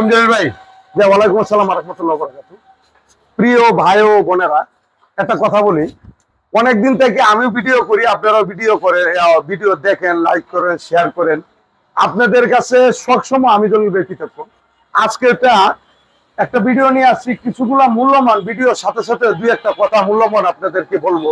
আলাইকুম জলিল ভাই। যে ওয়ালাইকুম আসসালাম বরকাতু প্রিয় ভাই ও বোনেরা, একটা কথা বলি। অনেকদিন থেকে আমি ভিডিও করি আপনারা ভিডিও করে ভিডিও দেখেন লাইক করেন শেয়ার করেন। আপনাদের কাছে সবসময় আমি জলিল ভাই কৃতজ্ঞ। আজকে এটা একটা ভিডিও নিয়ে আসছি, কিছুগুলা মূল্যমান ভিডিওর সাথে সাথে দুই একটা কথা মূল্যবান আপনাদেরকে বলব।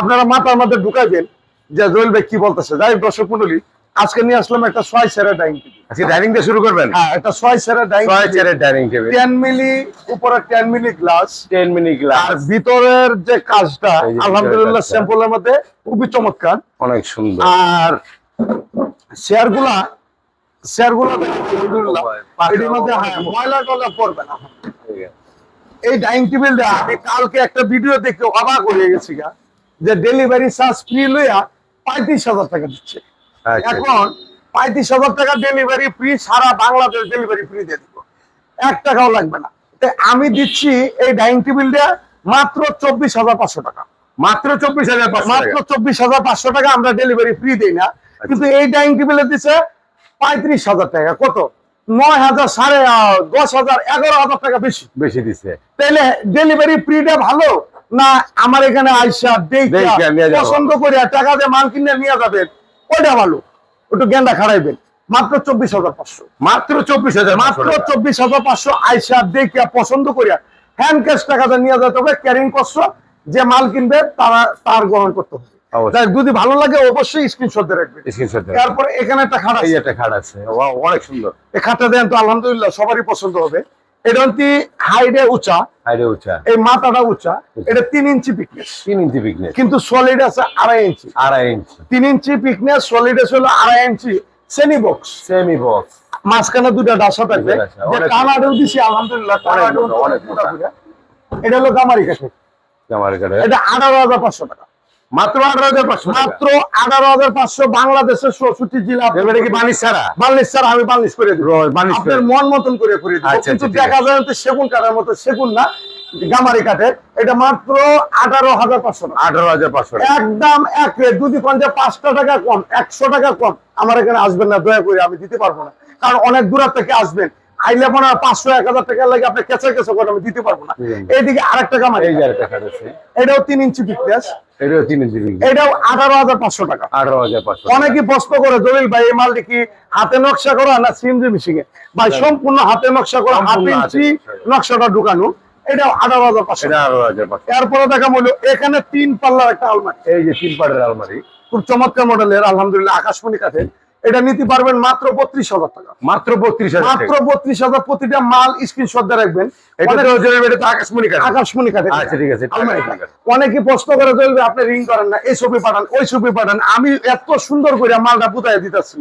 আপনারা মাথার মধ্যে ঢুকাইবেন যে জলিল ভাই কি বলতেছে। যাই দর্শক মন্ডলী আজকে নিয়ে আসলাম একটা ছয় সেরা ডাইনিং টেবিল। আজকে ডাইনিং দিয়ে শুরু করবেন? হ্যাঁ একটা ছয় সেরা ডাইনিং ছয় চেয়ারের ডাইনিং টেবিল। টেন মিলি উপরে ten milli glass. Ten minute আর ভিতরের যে কাজটা আলহামদুলিল্লাহ স্যাম্পলের মধ্যে খুবই চমৎকার। অনেক সুন্দর। আর শেয়ারগুলা শেয়ারগুলা আলহামদুলিল্লাহ এটির মধ্যে হ্যাঁ, ময়লা টয়লা পড়বে না। এই ডাইনিং টেবিলটা আমি কালকে একটা ভিডিও দেখে অবাক হয়ে গেছি গা। যে ডেলিভারি চার্জ ফ্রি লইয়া পঁয়ত্রিশ হাজার টাকা দিচ্ছে। এখন পঁয়ত্রিশ হাজার টাকা ডেলিভারি ফ্রি সারা বাংলাদেশ ডেলিভারি ফ্রি দিয়ে দিব। এক টাকাও লাগবে না। আমি দিচ্ছি এই ডাইনিং টেবিলটা মাত্র চব্বিশ হাজার পাঁচশো টাকা। মাত্র চব্বিশ হাজার মাত্র চব্বিশ হাজার পাঁচশো টাকা আমরা ডেলিভারি ফ্রি দিই না। কিন্তু এই ডাইনিং টেবিলে দিচ্ছে পঁয়ত্রিশ হাজার টাকা। কত? নয় হাজার সাড়ে দশ হাজার এগারো হাজার টাকা বেশি। বেশি দিছে। তাহলে ডেলিভারি ফ্রিটা ভালো? না আমার এখানে আইসা দেখা পছন্দ করে টাকা দিয়ে মাল কিনে নিয়ে যাবেন। ওইটা ভালো একটু গেন্দা খাড়াইবেন। মাত্র চব্বিশ হাজার পাঁচশো। মাত্র চব্বিশ হাজার মাত্র চব্বিশ হাজার পাঁচশো আইসা দেখিয়া পছন্দ করিয়া হ্যান্ড ক্যাশ টাকাটা নিয়ে যেতে হবে ক্যারিং কষ্ট যে মাল কিনবে তারা তার গ্রহণ করতে হবে। যদি ভালো লাগে অবশ্যই স্ক্রিনশট দিয়ে রাখবেন। স্ক্রিনশট তারপরে এখানে একটা খাট আছে। একটা খাট আছে। অনেক সুন্দর। এই খাটটা দেন তো আলহামদুলিল্লাহ সবারই পছন্দ হবে। এটা হাইডে উঁচা হাইরে উঁচা। এই মাথাটা উঁচা এটা তিন ইঞ্চি পিকনেস তিন ইঞ্চি বিকনেস কিন্তু সলিড আছে আড়াই ইঞ্চি। আড়াই ইঞ্চি। তিন ইঞ্চি পিকনেস সলিড আছে হলো আড়াই inch. Semi box semi box মাঝখানে দুটা ডাসা থাকবে। কানাডেও দিছি আলহামদুলিল্লাহ কানাডেও। এটা হলো গামারি কাঠি আমার কাছে এটা আঠারো হাজার পাঁচশো টাকা। মাত্র আঠারো হাজার পাঁচশো মাত্র আঠারো হাজার পাঁচশো বাংলাদেশের জেলা। এবারে কি ছাড়া। আমি করে দিব। আপনার মন মতন করে করে দিব। আচ্ছা, কিন্তু আচ্ছা, দেখা যায় সেগুন মতো সেগুন না গামারি এটা মাত্র আঠারো হাজার পাঁচশো টাকা। আঠারো হাজার পাঁচশো একদম এক রেট যদি পাঁচটা টাকা কম একশো টাকা কম। আমার এখানে আসবেন না দয়া করে আমি দিতে পারব না। কারণ অনেক দূর থেকে আসবেন। আইলে হয় পাঁচশো এক হাজার টাকা লাগে আপনি কেঁচা কেঁচা করে আমি দিতে পারব না। এইদিকে এই একটা খাট আছে। এটাও তিন ইঞ্চি এটাও তিন ইঞ্চি এটাও আঠারো হাজার পাঁচশো টাকা। আঠারো হাজার পাঁচশো অনেকে প্রশ্ন করে জলিল ভাই এই মালটি কি হাতে নকশা করা না সিএনজি মেশিন ভাই সম্পূর্ণ হাতে নকশা করা হাতে ইঞ্চি নকশাটা ঢুকানো। এটাও আঠারো হাজার পাঁচশো এটা আঠারো হাজার পাঁচশো। এরপরে দেখা এখানে তিন পাল্লার একটা আলমারি। এই যে তিন পাটের আলমারি। খুব চমৎকার মডেলের আলহামদুলিল্লাহ আকাশমণি কাঠের। এটা নিতে পারবেন মাত্র বত্রিশ হাজার টাকা। মাত্র বত্রিশ হাজার মাত্র বত্রিশ হাজার প্রতিটা মাল স্ক্রিনশট দিয়ে রাখবেন। আকাশমণি কাঠ আচ্ছা, আছে, ঠিক আছে। অনেকে প্রশ্ন করে চলবে আপনি রিং করেন না এই ছবি পাঠান ওই ছবি পাঠান। আমি এত সুন্দর করে মালটা পুতায় দিতেছি।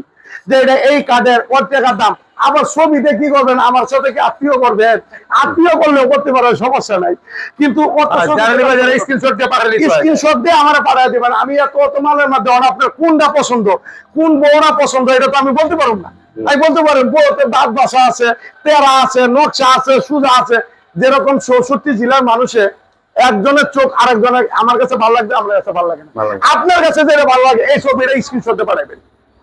যে এটা এই কাঠের কত টাকার দাম। আবার ছবিতে কি করবেন? আমার সাথে কি আত্মীয় করবেন? আত্মীয় করলেও করতে পারেন সমস্যা নাই। কিন্তু ছবি- স্ক্রিনশট দিয়ে স্ক্রিনশট আমার দিবেন। আমি এত অত মালের মধ্যে আপনার কোনটা পছন্দ? কোন বউরা পছন্দ? এটা তো আমি বলতে পারব না। আমি বলতে পারেন বউতে দাঁত বাসা আছে তেরা আছে নকশা আছে সুজা আছে। যেরকম চৌষট্টি জেলার মানুষে একজনের চোখ আরেকজনের আমার কাছে ভালো লাগবে আমার কাছে ভালো লাগে না। আপনার কাছে যেটা ভালো লাগে এই ছবিটা স্ক্রিনশট দিয়ে পাঠাবেন।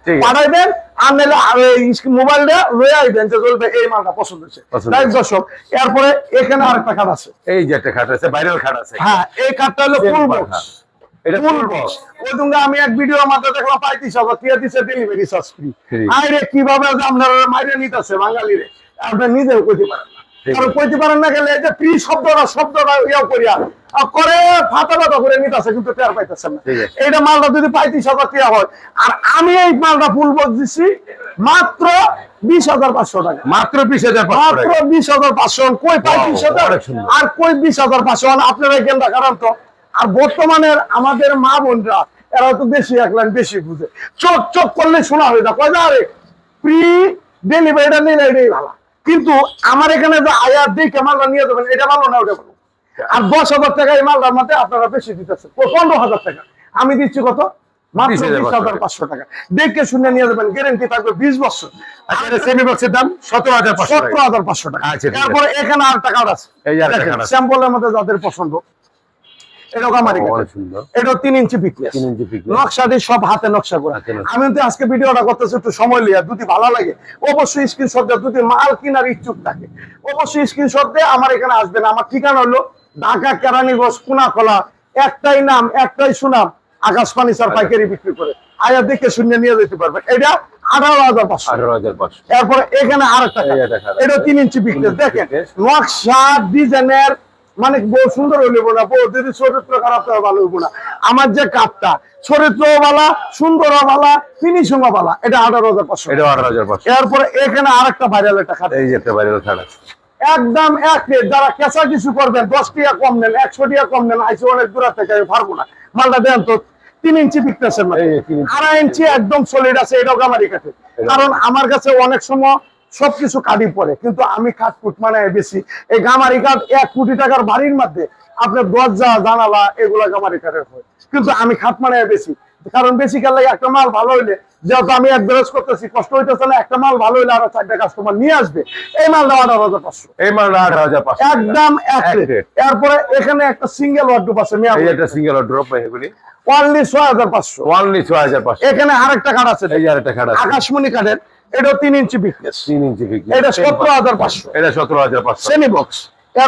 পাঠাইবেন আর মোবাইলটা লয়ে আইবেন যে চলবে এই মালটা পছন্দ হচ্ছে দর্শক এরপরে এখানে আরেকটা খাট আছে। এই যে একটা খাট আছে বাইরের খাট আছে। হ্যাঁ এই কাঠটা হলো ফুল বক্স এটা ফুল full বক্স ওই দিনকে আমি এক ভিডিও মাত্র দেখলাম পঁয়ত্রিশ হাজার টিয়া দিচ্ছে ডেলিভারি চার্জ ফ্রি আরে কীভাবে আপনারা মাইরে নিতেছে বাঙালি রে আপনি নিজেও কইতে পারেন কারণ কইতে পারেন না গেলে যে ফ্রি শব্দটা শব্দটা ইয়া করিয়া করে ফাটা ফাটা করে নিতেছে কিন্তু টের পাইতেছেন না। এইটা মালটা যদি পঁয়ত্রিশ হাজার টিয়া হয় আর আমি এই মালটা ফুল দিচ্ছি মাত্র বিশ হাজার পাঁচশো টাকা। মাত্র বিশ হাজার মাত্র বিশ হাজার পাঁচশো কই পঁয়ত্রিশ হাজার? আর কই বিশ হাজার পাঁচশো আপনারা কেন্দ্র কারণ তো। আর বর্তমানের আমাদের মা বোনরা এরা তো বেশি এক লাইন বেশি বুঝে। চোখ চোখ করলে শোনা হয়ে যায়। কয় না আরে প্রি ডেলিভারিটা নিলে এটাই ভালো। কিন্তু আমার এখানে যে আয়া দিয়ে মালটা নিয়ে যাবেন এটা ভালো না ওটা ভালো। আর দশ হাজার টাকা এই মালটার মধ্যে আপনারা বেশি দিতেছেন। পনেরো হাজার টাকা। আমি দিচ্ছি কত? মাত্র বিশ হাজার পাঁচশো টাকা। দেখে শুনে নিয়ে যাবেন গ্যারেন্টি থাকবে বিশ বছর। আচ্ছা সেমি বক্সের দাম সতেরো হাজার সতেরো হাজার পাঁচশো টাকা। আচ্ছা। তারপরে এখানে আর টাকা আছে। স্যাম্পলের মধ্যে যাদের পছন্দ এটাও গামারি অনেক কাঠের সুন্দর। এটাও তিন ইঞ্চি পিকনেস তিন ইঞ্চি পিকনেস। নকশা দিয়ে সব হাতে নকশা করা। আমি তো আজকে ভিডিওটা করতেছি একটু সময় লিয়া যদি ভালো লাগে অবশ্যই স্ক্রিনশট দিয়ে যদি মাল কেনার ইচ্ছুক থাকে অবশ্যই স্ক্রিনশট দিয়ে আমার এখানে আসবেন। আমার ঠিকানা হলো ঢাকা কেরানীগঞ্জ কুনাকলা একটাই নাম একটাই সুনাম আকাশ পানি স্যার পাইকারি বিক্রি করে। আয়া দেখে শুনে নিয়ে যেতে পারবেন। এটা আঠারো হাজার পাঁচশো। আঠারো হাজার পাঁচশো। এরপরে এখানে আরেকটা এই একটা এটা তিন ইঞ্চি ইঞ্চি দেখেন নকশা ডিজাইনের মানে বউ সুন্দর হইলে না বউ যদি চরিত্র খারাপ তো ভালো হইব না। আমার যে কাপটা চরিত্র বালা সুন্দর বালা ফিনিশিং বালা এটা আঠারো হাজার পাঁচশো এটা আঠারো হাজার পাঁচশো। এরপরে এখানে আরেকটা ভাইরাল একটা খাট। এই যে একটা বাইরের খাট আছে। একদম এক যারা কেঁচা কিছু করবেন দশ টাকা কম নেন একশো টিয়া কম নেন আইসে অনেক দূর থেকে আমি পারব না। মালটা দেন তো তিন ইঞ্চি ইঞ্চি। আড়াই ইঞ্চি একদম সলিড আছে এটাও গামারি কাঠে কারণ আমার কাছে অনেক সময় সবকিছু কাটি পড়ে। কিন্তু আমি কাঠ কুট মানে বেশি। এই গামারি কাঠ এক কোটি টাকার বাড়ির মধ্যে আপনার দরজা জানালা এগুলা গামারি কাঠের হয়। কিন্তু আমি খাট মানে বেশি। কারণ বেশি কালে একটা মাল ভালো হইলে যেহেতু আমি এক বেরোজ করতেছি কষ্ট হইতেছে না একটা মাল ভালো হইলে আরও চারটা কাস্টমার নিয়ে আসবে। এই মালটা আঠারো হাজার পাঁচশো। এই মালটা আঠারো হাজার পাঁচশো। একদম এক এরপরে এখানে একটা সিঙ্গেল ওয়ার্ডরোব আছে একটা সিঙ্গেল ড্রপ এগুলি। ওয়ানলি ছয় হাজার পাঁচশো। ওয়ানলি ছয় হাজার পাঁচশো। এখানে আরেকটা কাঠ আছে এই আরেকটা খাট আছে। আকাশমণি কাঠের এটাও তিন ইঞ্চি পিকনেস তিন ইঞ্চি পিকনিক এটা সতেরো হাজার পাঁচশো। এটা সতেরো হাজার পাঁচশো। Semi box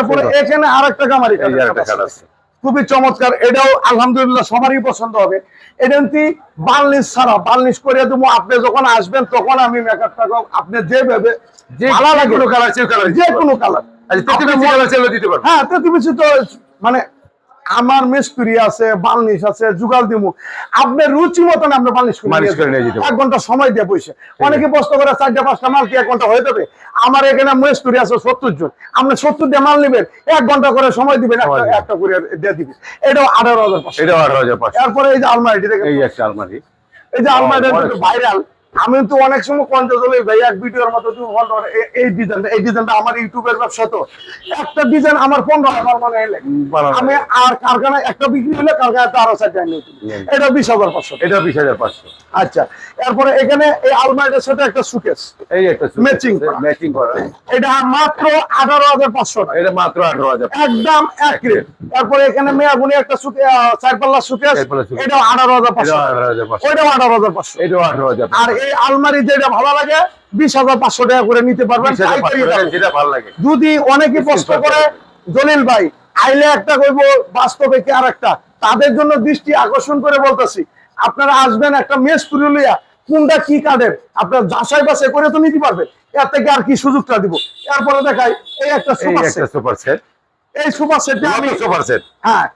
box। এখানে আরেকটা কামারি যে আছে। খুবই চমৎকার। এটাও আলহামদুলিল্লাহ সবারই পছন্দ হবে। এটা কিন্তু বার্নিশ ছাড়া? বার্নিশ করে দেবো। আপনি যখন আসবেন তখন আমি মেকআপটা আপনি যেভাবে যে লাগে। কোনো কালার যে কোনো কালার আচ্ছা হ্যাঁ তো মানে আমার মিস্ত্রি আছে বার্নিশ আছে জুগাল দিমু। আপনার রুচি মতন আমরা বার্নিশ করে নিয়ে। এক ঘণ্টা সময় দিয়ে বসে। অনেকে প্রশ্ন করে চারটা পাঁচটা মাল কি এক ঘণ্টা হয়ে যাবে? আমার এখানে মিস্ত্রি আছে সত্তর জন। আপনি সত্তর দিয়ে মাল নেবেন এক ঘণ্টা করে সময় দিবেন একটা করে দিয়ে দিবেন। এটাও আঠারো হাজার পাঁচশো। এটা আঠারো হাজার এরপরে এই যে আলমারিটি দেখেন। এই একটা আলমারি। এই যে আলমারিটা ভাইরাল। আমি তো অনেক সময় কন্ট্রোল চলে ভাই এক ভিডিওর মতো তুমি করো। এই ডিজাইনটা এই ডিজাইনটা আমার ইউটিউবের ব্যবসা তো। একটা ডিজাইন আমার পনেরো হাজার মানে এলে। আমি আর কারখানায় একটা বিক্রি হলে কারখানাতে আরও চারটা। হুম। এটা বিশ হাজার পাঁচশো। এটা বিশ হাজার পাঁচশো। আচ্ছা এরপরে এখানে এই আলমারিটার সাথে একটা সুকেস এই একটা করা। ম্যাচিং করা। এটা মাত্র আঠারো হাজার পাঁচশো টাকা। এটা মাত্র আঠারো হাজার একদম এক রেট তারপরে এখানে মেয়াগুনি একটা সুকে চার পাল্লা সুকেস চারপাল্লা suitcase। এটাও আঠারো হাজার এটা পাঁচশো আঠারো হাজার পাঁচশো। ওইটাও আঠারো হাজার পাঁচশো। এটাও আঠারো হাজার আর এই আলমারি যেটা ভালো লাগে বিশ হাজার পাঁচশো টাকা করে নিতে পারবেন যদি অনেকে প্রশ্ন করে জলিল ভাই আইলে একটা কইব বাস্তবে কি আর একটা? তাদের জন্য দৃষ্টি আকর্ষণ করে বলতেছি আপনারা আসবেন একটা মেস লইয়া কোনটা কি কার্ডের? আপনার যাচাই বাছাই করে তো নিতে পারবেন এর থেকে আর কি সুযোগটা দিব? এরপরে দেখাই এই একটা সুপার সেট। Super set. এই সুপার সেটে আমি সুপার সেট। হ্যাঁ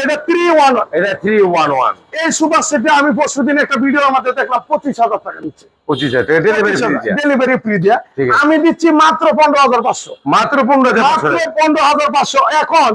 এটা থ্রি ওয়ান এটা থ্রি ওয়ান ওয়ান এই সুপার সেটে আমি পরশুদিন একটা ভিডিওর মধ্যে দেখলাম পঁচিশ হাজার টাকা নিচ্ছে পঁচিশ হাজার ডেলিভারি ডেলিভারি ফ্রি দিয়া। আমি দিচ্ছি মাত্র পনেরো হাজার পাঁচশো। মাত্র পনেরো মাত্র পনেরো হাজার পাঁচশো। এখন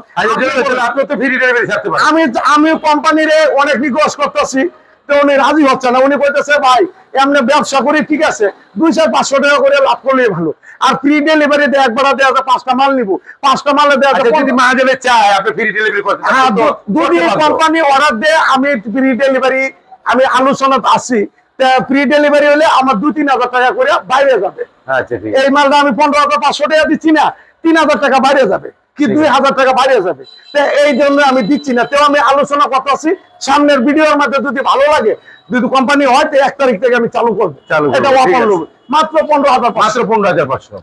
আমি আমি কোম্পানির অনেক রিকোয়েস্ট করতেছি তো উনি রাজি হচ্ছে না। উনি কইতেছে ভাই এমনি ব্যবসা করি ঠিক আছে? দুই চার পাঁচশো টাকা করে লাভ করলে ভালো। আর ফ্রি ডেলিভারি দেয় একবার দেওয়া যায় পাঁচটা মাল নিব। পাঁচটা মালে দেওয়া আচ্ছা যদি মাহাজনে চায় আপনি ফ্রি ডেলিভারি করতে হ্যাঁ যদি কোম্পানি অর্ডার দেয় আমি ফ্রি ডেলিভারি আমি আলোচনা আছি। ফ্রি ডেলিভারি হলে আমার দুই তিন হাজার টাকা করে বাইরে যাবে। আচ্ছা আছে। এই মালটা আমি পনেরো হাজার পাঁচশো টাকা দিচ্ছি না তিন হাজার টাকা বাইরে যাবে। কি দুই হাজার টাকা বাইরে যাবে। এই জন্য আমি দিচ্ছি না। তেও আমি আলোচনা করতেছি সামনের ভিডিওর মধ্যে যদি ভালো লাগে যদি কোম্পানি হয় তো এক তারিখ থেকে আমি চালু করব। চালু এটা মাত্র পনেরো হাজার মাত্র পনেরো হাজার পাঁচশো।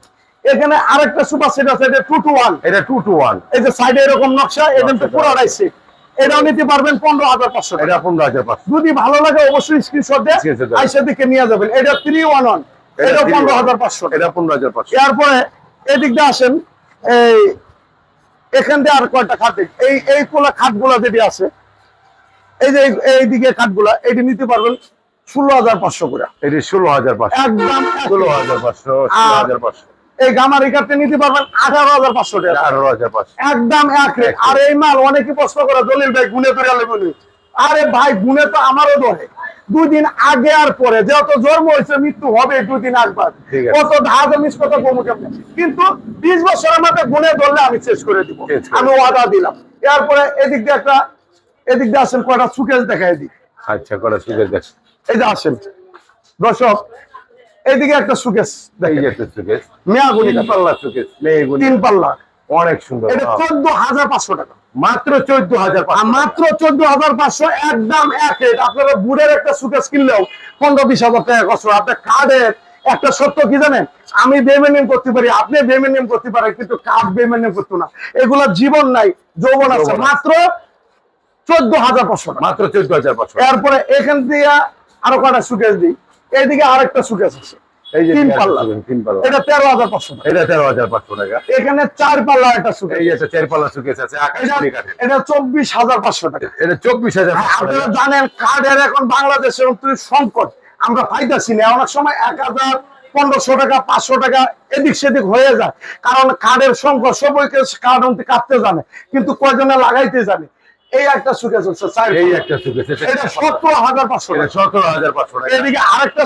এখানে আরেকটা সুপার সেট আছে এটা টু টু ওয়ান এটা টু টু ওয়ান এই যে সাইডে এরকম নকশা এখান থেকে পুরোটাই সেট এটাও নিতে পারবেন পনেরো হাজার পাঁচশো এটা পনেরো হাজার পাঁচশো। যদি ভালো লাগে অবশ্যই স্ক্রিনশট দিয়ে আইসা দিকে নিয়ে যাবেন। এটা থ্রি ওয়ান ওয়ান এটা পনেরো হাজার পাঁচশো এটা পনেরো হাজার পাঁচশো। এরপরে এদিক দিয়ে আসেন। এই এখান দিয়ে আর কয়টা খাট এই এই পোলা খাটগুলা যেটি আছে এই যে এইদিকে খাটগুলা এটি নিতে পারবেন ষোলো হাজার পাঁচশো করে। এটি ষোলো হাজার পাঁচশো। একদম ষোলো হাজার পাঁচশো ষোলো হাজার পাঁচশো। এই গামারি কাটতে নিতে পারবেন আঠারো হাজার পাঁচশো টাকা। আঠারো হাজার পাঁচশো। একদম এক রেট। আর এই মাল অনেকে প্রশ্ন করে দলিল ভাই গুনে ধরে আলে বলি। আরে ভাই গুনে তো আমারও ধরে। দুই দিন আগে আর পরে যেহেতু জন্ম হয়েছে মৃত্যু হবে দুদিন আগবার। কত ধাজ মিস কত কমু কেমনে কিন্তু বিশ বছরের মধ্যে গুনে ধরলে আমি শেষ করে দিব। আমি ওয়াদা দিলাম। এরপরে এদিক দিয়ে একটা এদিক দিয়ে আসেন কয়টা সুকেশ দেখাই দিই। আচ্ছা কটা সুযোগ দেখ। এই যে আসেন। দর্শক এদিকে একটা সুকেশ যে একটা সুকেশ। মেয়াগুনি। পাল্লা সুকেশ মেয়েগুলি তিন পাল্লা। অনেক সুন্দর। এটা. চোদ্দ হাজার পাঁচশো টাকা। মাত্র চোদ্দ হাজার মাত্র চোদ্দ হাজার পাঁচশো একদম এক রেট। আপনারা বুড়ের একটা সুকেস কিনলেও পনেরো বিশ হাজার টাকা কষ্ট আপনার কার্ডের একটা সত্য কি জানেন? আমি বেমেনিয়াম করতে পারি আপনি বেমেনিয়াম করতে পারেন কিন্তু কার্ড বেমেনিয়াম করতো না। এগুলা জীবন নাই যৌবন আছে। মাত্র চোদ্দ হাজার পাঁচশো টাকা। মাত্র চোদ্দ হাজার পাঁচশো এরপরে এখান থেকে আরও কটা সুকেস দিই? এইদিকে আরেকটা সুকেস আছে। এখানে চার পাল্লা একটা এটা চব্বিশ হাজার পাঁচশো টাকা। এটা চব্বিশ হাজার হ্যাঁ, আপনারা জানেন কার্ডের এখন বাংলাদেশের সংকট। আমরা পাইতেছি না। অনেক সময় এক হাজার পনেরোশো টাকা পাঁচশো টাকা এদিক সেদিক হয়ে যায়। কারণ কার্ডের সংকট সবাইকে কার্ড অন্তি কাটতে জানে। কিন্তু কয়জনে লাগাইতে জানে? এই একটা এই একটা সুকেস এটা সতেরো হাজার পাঁচশো সতেরো হাজার পাঁচশো টাকা। এদিকে আরেকটা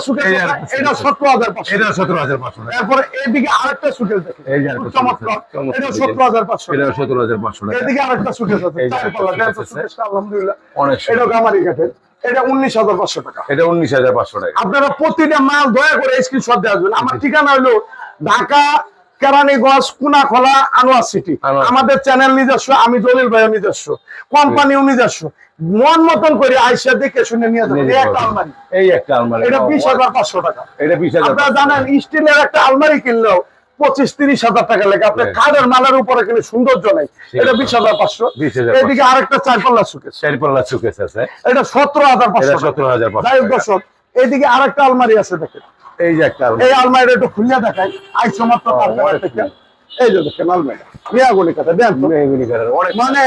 এটা। সতেরো হাজার পাঁচশো এটা সতেরো হাজার পাঁচশো টাকা। এরপরে এদিকে আরেকটা দেখে। চমৎকার। এটা। সতেরো হাজার পাঁচশো এটা সতেরো হাজার পাঁচশো টাকা। এদিকে আরেকটা আছে আলহামদুলিল্লাহ। অনেক এটা। গামারি কাঠের এটা উনিশ হাজার পাঁচশো টাকা। এটা উনিশ হাজার পাঁচশো টাকা। আপনারা প্রতিটা মাল দয়া করে স্ক্রিনশট দিয়ে আসবেন। আমার ঠিকানা হলো ঢাকা কেরানীগঞ্জ কুনাখলা আনোয়ার সিটি। আমাদের চ্যানেল নিজস্ব আমি জলিল ভাইয়ের নিজস্ব। কোম্পানিও নিজস্ব। মন মতন করে আইসা দেখে শুনে নিয়ে যাবেন। এই একটা আলমারি। এই একটা আলমারি। এটা বিশ হাজার পাঁচশো টাকা। এটা বিশ হাজার আপনারা জানেন স্টিলের একটা আলমারি কিনলেও পঁচিশ তিরিশ হাজার টাকা লাগে। আপনার হ্যাঁ। কাঠের মালের উপরে কিনে সৌন্দর্য নেই। এটা বিশ হাজার পাঁচশো। 20,500 এদিকে আরেকটা চার পাল্লা সুকেশ চার পাল্লা সুকেস আছে। এটা সতেরো হাজার পাঁচশো সতেরো হাজার পাঁচশো যাই হোক টাকা। দর্শক এইদিকে আরেকটা আলমারি আছে দেখেন। এই যে একটা এই আলমারিটা একটু খুলিয়া দেখাই। আইসো মাত্র। এই যে দেখেন আলমারি মিয়াগুলি দেন মানে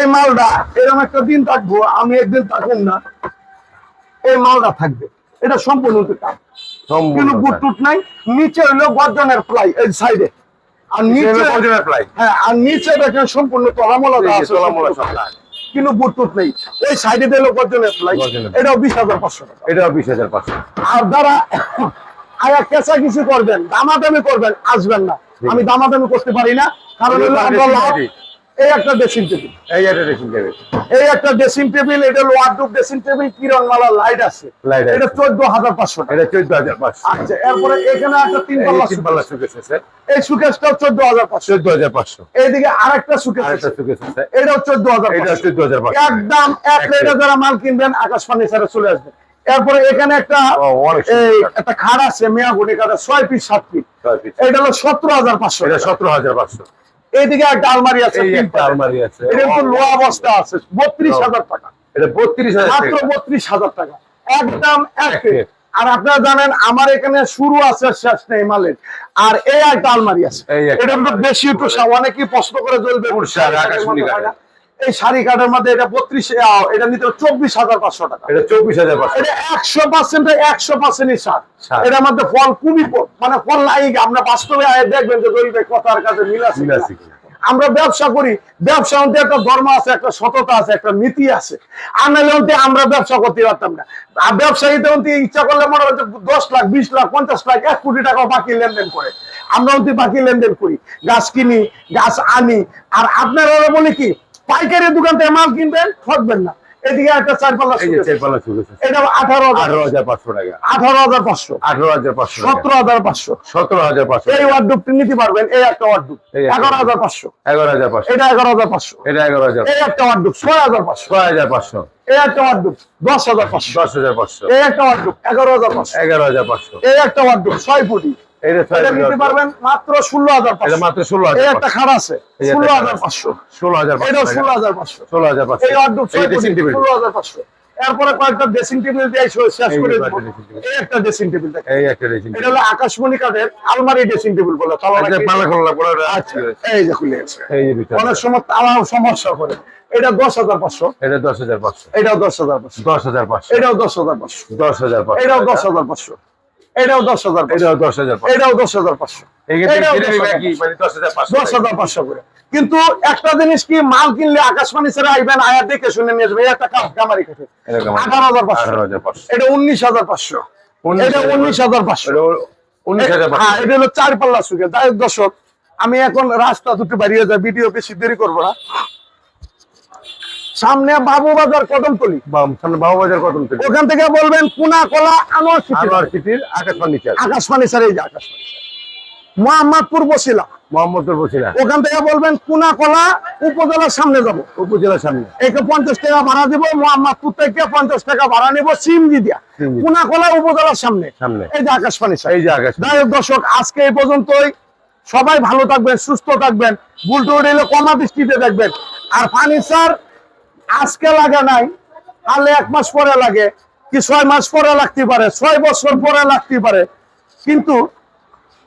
এই মালটা এরকম একটা দিন থাকব আমি একদিন থাকবেন না। এই মালটা থাকবে। এটা সম্পূর্ণ কাজ কিন্তু বুট টুট নাই। নিচে হইল গর্জনের প্লাই এই সাইডে। আর নিচে অরিজিনাল প্লাই। হ্যাঁ আর নিচে দেখেন সম্পূর্ণ তলামলা আছে। তলামলা সব। কিন্তু বুট টুট নেই। এই সাইডে দিলে গর্জনের গর্জনের। এটাও বিশ হাজার পাঁচশো টাকা। এটাও বিশ হাজার পাঁচশো আর যারা আয়া কেঁচা কিছু করবেন দামাদামি করবেন আসবেন না। আমি দামাদামি করতে পারি না কারণ হলো আমরা লাভ- এই একটা ড্রেসিং টেবিল এই একটা ড্রেসিং টেবিল এই একটা ড্রেসিং টেবিল এটা ওয়ার্ডরোব ড্রেসিং টেবিল লাইট আছে। এটা চোদ্দ হাজার পাঁচশো টাকা। এটা চোদ্দ হাজার পাঁচশো। আচ্ছা এরপরে এখানে একটা তিন পাল্লা তিন পাল্লা সুকেস আছে। এই এইদিকে আরেকটা সুকেশ আরেকটা আছে। সুকেস আছে। এটাও এটা চোদ্দ হাজার পাঁচশো। একদম এক যারা মাল কিনবেন আকাশ ফার্নিচারে চলে আসবে এরপরে এখানে একটা একটা খাট আছে মেয়া গুটি কাটা ছয় পিস সাত পিস। এটা হলো সতেরো হাজার পাঁচশো এটা সতেরো হাজার পাঁচশো। এইদিকে একটা আলমারি আছে। আলমারি আছে। এটা লোয়া অবস্থা আছে বত্রিশ হাজার টাকা। এটা বত্রিশ হাজার মাত্র বত্রিশ হাজার টাকা। একদম এক। আর আপনারা জানেন আমার এখানে শুরু আছে শেষ নেই মালের। আর এই একটা আলমারি আছে। এটা বেশি একটু অনেকেই প্রশ্ন করে চলবে আকাশমণি। এই শাড়ি কাঠের মধ্যে এটা বত্রিশ এটা নিতে চব্বিশ হাজার পাঁচশো টাকা। এটা চব্বিশ হাজার পাঁচশো এটা একশো পার্সেন্ট একশো পার্সেন্টই সার। এটার মধ্যে ফল খুবই মানে ফল নাই আমরা বাস্তবে দেখবেন যে গরিবের কথার কাছে মিল আছে। আমরা ব্যবসা করি ব্যবসা মধ্যে একটা ধর্ম আছে একটা সততা আছে একটা নীতি আছে। আর নাহলে অন্তে আমরা ব্যবসা করতে পারতাম না। আর ব্যবসায়ীতে অন্তে ইচ্ছা করলে মনে হচ্ছে দশ লাখ বিশ লাখ পঞ্চাশ লাখ এক কোটি টাকা বাকি লেনদেন করে। আমরা অন্তে বাকি লেনদেন করি। গাছ কিনি গাছ আনি। আর আপনারা বলি কি পাইকারি দোকান থেকে মাল কিনবেন ঠকবেন না এদিকে একটা চার পাল্লা এই যে suitcase। চার পাল্লা সুকেস আছে এটা আঠারো আঠারো হাজার পাঁচশো টাকা আঠারো হাজার পাঁচশো আঠারো হাজার পাঁচশো সতেরো হাজার পাঁচশো সতেরো হাজার পাঁচশো এই ওয়ার্ডুপটি নিতে পারবেন এই একটা ওয়ার্ডুপ এগারো হাজার পাঁচশো এগারো হাজার পাঁচশো এটা এগারো হাজার পাঁচশো এটা এগারো হাজার এই একটা ওয়ার্ডুপ ছয় হাজার পাঁচশো ছয় হাজার পাঁচশো এই একটা ওয়ার্ডুপ দশ হাজার পাঁচশো দশ হাজার পাঁচশো এই একটা ওয়ার্ডুপ এগারো হাজার পাঁচশো এগারো হাজার পাঁচশো এই একটা ওয়ার্ডুপ ছয় ফুটি এটা নিতে পারবেন মাত্র ষোলো হাজার এটা মাত্র ষোলো হাজার একটা। খাট আছে ষোলো হাজার পাঁচশো ষোলো হাজার এটাও ষোলো হাজার পাঁচশো ষোলো হাজার পাঁচশো ড্রেসিং ষোলো হাজার পাঁচশো এরপরে কয়েকটা ড্রেসিং টেবিল দিয়ে শেষ করে যে দেবো। কয়েকটা dressing table। এই একটা ড্রেসিং টেবিল এই একটা ড্রেসিং এটা হলো আকাশমণি কাঠের আলমারি ড্রেসিং টেবিল বলে আচ্ছা যে খুলে এই যে অনেক সময় তারা সমস্যা করে এটা দশ হাজার পাঁচশো এটা দশ হাজার পাঁচশো এটাও দশ হাজার পাঁচশো দশ হাজার পাঁচশো এটাও দশ হাজার পাঁচশো দশ হাজার পাঁচশো এটাও দশ হাজার পাঁচশো এটাও দশ হাজার এটাও দশ হাজার এটাও দশ হাজার পাঁচশো। এক্ষেত্রে এটাও কিনে দশ হাজার কি? মানে দশ হাজার পাঁচশো দশ হাজার পাঁচশো করে। কিন্তু একটা জিনিস কি মাল কিনলে আকাশবাণী ছেড়ে আইবেন আয়া দেখে শুনে নিয়ে যাবে একটা কামারি কাঠে আঠারো হাজার পাঁচশো। এটা উনিশ হাজার পাঁচশো। উনিশ এটা হাজার উনিশ হাজার পাঁচশো। হ্যাঁ এটা হলো চার পাল্লা সুখে। যাই দর্শক আমি এখন রাস্তা দুটো বাড়িয়ে যাই। ভিডিও বেশি দেরি করব না। সামনে বাবু বাজার কদমতলি সামনে বাবুবাজার কত থেকে ওখান থেকে বলবেন কুনা কলা আনোয়ার সিটি। আনোয়ার সিটির আকাশ ফার্নিচার। স্যার এই যে স্যার মোহাম্মদপুর বসিলা। মোহাম্মদপুর বসিলা। ওখান থেকে বলবেন কুনাকলা উপজেলার সামনে যাব। উপজেলার সামনে। একে পঞ্চাশ টাকা ভাড়া দিব মোহাম্মদপুর থেকে পঞ্চাশ টাকা ভাড়া নিব সিম দিয়া। সিমজি। কুনাকলা উপজেলার সামনে। সামনে। এই যে আকাশবাণী সাহেব। এই যে আকাশ দর্শক আজকে এই পর্যন্তই। সবাই ভালো থাকবেন সুস্থ থাকবেন। বুলটো উঠলে কমা দৃষ্টিতে দেখবেন। আর ফার্নিচার আজকে লাগে নাই তাহলে এক মাস পরে লাগে কি ছয় মাস পরে লাগতে পারে ছয় বছর পরে লাগতে পারে। কিন্তু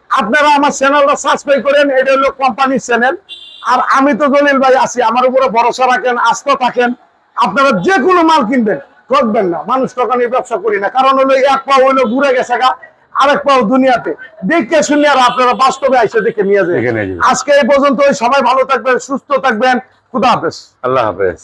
আপনারা আমার চ্যানেলটা সাবস্ক্রাইব করেন এটা হলো কোম্পানির চ্যানেল আর আমি তো দলিল ভাই আছি আমার উপরে ভরসা রাখেন আস্থা থাকেন। আপনারা যে কোনো মাল কিনবেন ঠকবেন না মানুষ ঠকানি ব্যবসা করি না। কারণ হলো এক পা হইল ঘুরে গেছে গা আরেক পাও দুনিয়াতে। দেখে শুনে আর আপনারা বাস্তবে আইসে দেখে নিয়ে যাবেন। আজকে এই পর্যন্ত সবাই ভালো থাকবেন সুস্থ থাকবেন খুদা হাফেজ। আল্লাহ হাফেজ।